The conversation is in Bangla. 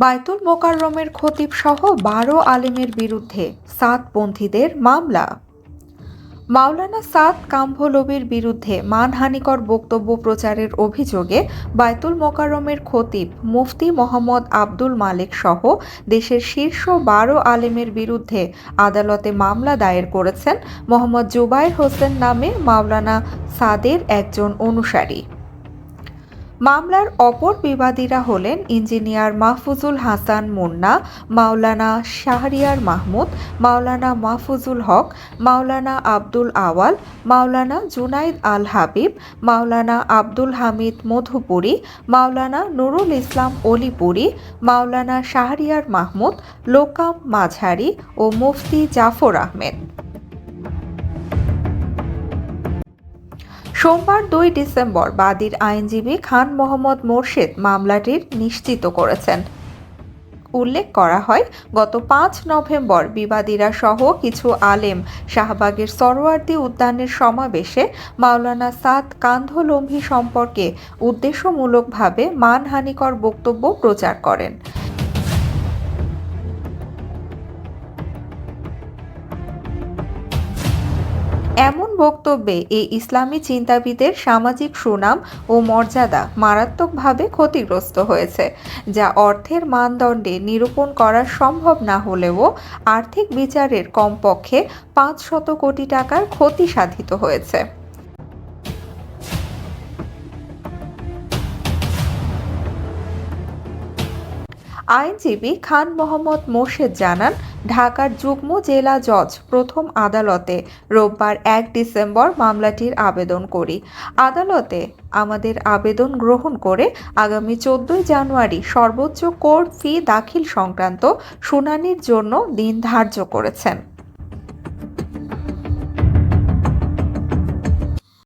বায়তুল মোকাররমের খতিব সহ বারো আলেমের বিরুদ্ধে সাতপন্থীদের মামলা। মাওলানা সাদ কাম্ভলবির বিরুদ্ধে মানহানিকর বক্তব্য প্রচারের অভিযোগে বায়তুল মোকাররমের খতিব মুফতি মোহাম্মদ আব্দুল মালিক সহ দেশের শীর্ষ বারো আলেমের বিরুদ্ধে আদালতে মামলা দায়ের করেছেন মোহাম্মদ জুবাইর হোসেন নামে মাওলানা সাদের একজন অনুসারী। মামলার অপর বিবাদীরা হলেন ইঞ্জিনিয়ার মাহফুজুল হাসান মুন্না, মাওলানা শাহরিয়ার মাহমুদ, মাওলানা মাহফুজুল হক, মাওলানা আব্দুল আওয়াল, মাওলানা জুনাইদ আল হাবিব, মাওলানা আব্দুল হামিদ মধুপুরী, মাওলানা নুরুল ইসলাম অলিপুরী, মাওলানা শাহরিয়ার মাহমুদ, লোকাম মাঝারি ও মুফতি জাফর আহমেদ। সোমবার দুই ডিসেম্বর বাদীর আইনজীবী খান মোহাম্মদ মোর্শেদ মামলাটির নিশ্চিত করেছেন। উল্লেখ করা হয়, গত পাঁচ নভেম্বর বিবাদীরা সহ কিছু আলেম শাহবাগের সরোয়ার্দী উদ্যানের সমাবেশে মাওলানা সাদ কান্ধলম্ভী সম্পর্কে উদ্দেশ্যমূলকভাবে মানহানিকর বক্তব্য প্রচার করেন। এমন বক্তব্যে এই ইসলামী চিন্তাবিদের সামাজিক সুনাম ও মর্যাদা মারাত্মকভাবে ক্ষতিগ্রস্ত হয়েছে, যা অর্থের মানদণ্ডে নিরূপণ করা সম্ভব না হলেও আর্থিক বিচারের কমপক্ষে পাঁচ শত কোটি টাকার ক্ষতি সাধিত হয়েছে। আইনজীবী খান মোহাম্মদ মোর্শেদ জানান, ঢাকার যুগ্ম জেলা জজ প্রথম আদালতে রোববার এক ডিসেম্বর মামলাটির আবেদন করি। আদালতে আমাদের আবেদন গ্রহণ করে আগামী চোদ্দই জানুয়ারি সর্বোচ্চ কোর্ট ফি দাখিল সংক্রান্ত শুনানির জন্য দিন ধার্য করেছেন।